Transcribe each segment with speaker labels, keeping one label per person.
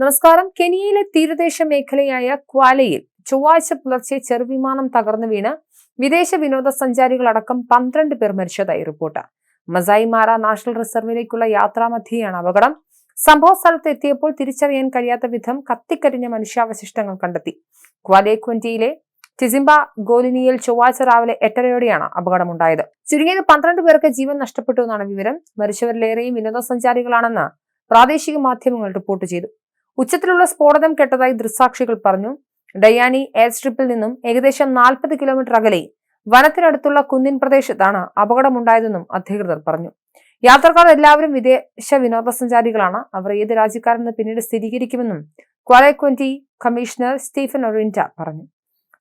Speaker 1: നമസ്കാരം. കെനിയയിലെ തീരദേശ മേഖലയായ ക്വാലയിൽ ചൊവ്വാഴ്ച പുലർച്ചെ ചെറുവിമാനം തകർന്നു വീണ് വിദേശ വിനോദസഞ്ചാരികളടക്കം പന്ത്രണ്ട് പേർ മരിച്ചതായി റിപ്പോർട്ട്. മസായിമാര നാഷണൽ റിസർവിലേക്കുള്ള യാത്രാമധ്യയാണ് അപകടം. സംഭവ സ്ഥലത്ത് എത്തിയപ്പോൾ തിരിച്ചറിയാൻ കഴിയാത്ത വിധം കത്തിക്കരിഞ്ഞ മനുഷ്യാവശിഷ്ടങ്ങൾ കണ്ടെത്തി. ക്വാലേക്വന്റിയിലെ ചിസിംബ ഗോലിനിയിൽ ചൊവ്വാഴ്ച രാവിലെ എട്ടരയോടെയാണ് അപകടമുണ്ടായത്. ചുരുങ്ങിയത് പന്ത്രണ്ട് പേർക്ക് ജീവൻ നഷ്ടപ്പെട്ടു എന്നാണ് വിവരം. മരിച്ചവരിലേറെയും വിനോദസഞ്ചാരികളാണെന്ന് പ്രാദേശിക മാധ്യമങ്ങൾ റിപ്പോർട്ട് ചെയ്തു. ഉച്ചത്തിലുള്ള സ്ഫോടനം കെട്ടതായി ദൃസാക്ഷികൾ പറഞ്ഞു. ഡയാനി എയർ സ്ട്രിപ്പിൽ നിന്നും ഏകദേശം നാൽപ്പത് കിലോമീറ്റർ അകലെ വനത്തിനടുത്തുള്ള കുന്നിൻ പ്രദേശത്താണ് അപകടമുണ്ടായതെന്നും അധികൃതർ പറഞ്ഞു. യാത്രക്കാർ എല്ലാവരും വിദേശ വിനോദസഞ്ചാരികളാണ്. അവർ ഏത് രാജ്യക്കാരെന്ന് പിന്നീട് സ്ഥിരീകരിക്കുമെന്നും ക്വാലക്വന്റി കമ്മീഷണർ സ്റ്റീഫൻ ഒറിന്റ പറഞ്ഞു.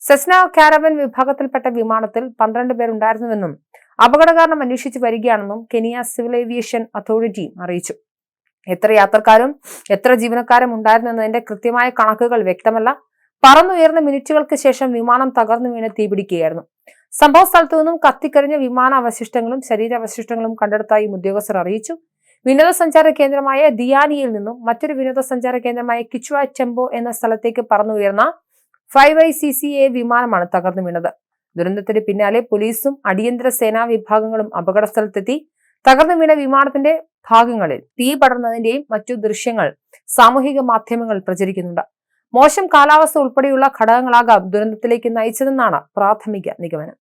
Speaker 1: സെസ്ന കാരവൻ വിഭാഗത്തിൽപ്പെട്ട വിമാനത്തിൽ പന്ത്രണ്ട് പേരുണ്ടായിരുന്നുവെന്നും അപകട കാരണം അന്വേഷിച്ചു വരികയാണെന്നും കെനിയ സിവിൽ ഏവിയേഷൻ അതോറിറ്റിയും അറിയിച്ചു. എത്ര യാത്രക്കാരും എത്ര ജീവനക്കാരും ഉണ്ടായിരുന്നു എന്നതിന്റെ കൃത്യമായ കണക്കുകൾ വ്യക്തമല്ല. പറന്നുയർന്ന മിനിറ്റുകൾക്ക് ശേഷം വിമാനം തകർന്നു വീണ് തീപിടിക്കുകയായിരുന്നു സംഭവ സ്ഥലത്തു നിന്നും കത്തിക്കരിഞ്ഞ വിമാന അവശിഷ്ടങ്ങളും ശരീരാവശിഷ്ടങ്ങളും കണ്ടെടുത്തായി ഉദ്യോഗസ്ഥർ അറിയിച്ചു. വിനോദസഞ്ചാര കേന്ദ്രമായ ദിയാനിയിൽ നിന്നും മറ്റൊരു വിനോദസഞ്ചാര കേന്ദ്രമായ കിച്ചുവ ചെമ്പോ എന്ന സ്ഥലത്തേക്ക് പറന്നുയർന്ന five I C C A വിമാനമാണ് തകർന്നു വീണത്. ദുരന്തത്തിന് പിന്നാലെ പോലീസും അടിയന്തര സേനാ വിഭാഗങ്ങളും അപകടസ്ഥലത്തെത്തി. തകർന്നു വീണ വിമാനത്തിന്റെ ഭാഗങ്ങളിൽ തീ പടർന്നതിന്റെയും മറ്റു ദൃശ്യങ്ങൾ സാമൂഹിക മാധ്യമങ്ങൾ പ്രചരിക്കുന്നുണ്ട്. മോശം കാലാവസ്ഥ ഉൾപ്പെടെയുള്ള ഘടകങ്ങളാകാം ദുരന്തത്തിലേക്ക് നയിച്ചതെന്നാണ് പ്രാഥമിക നിഗമനം.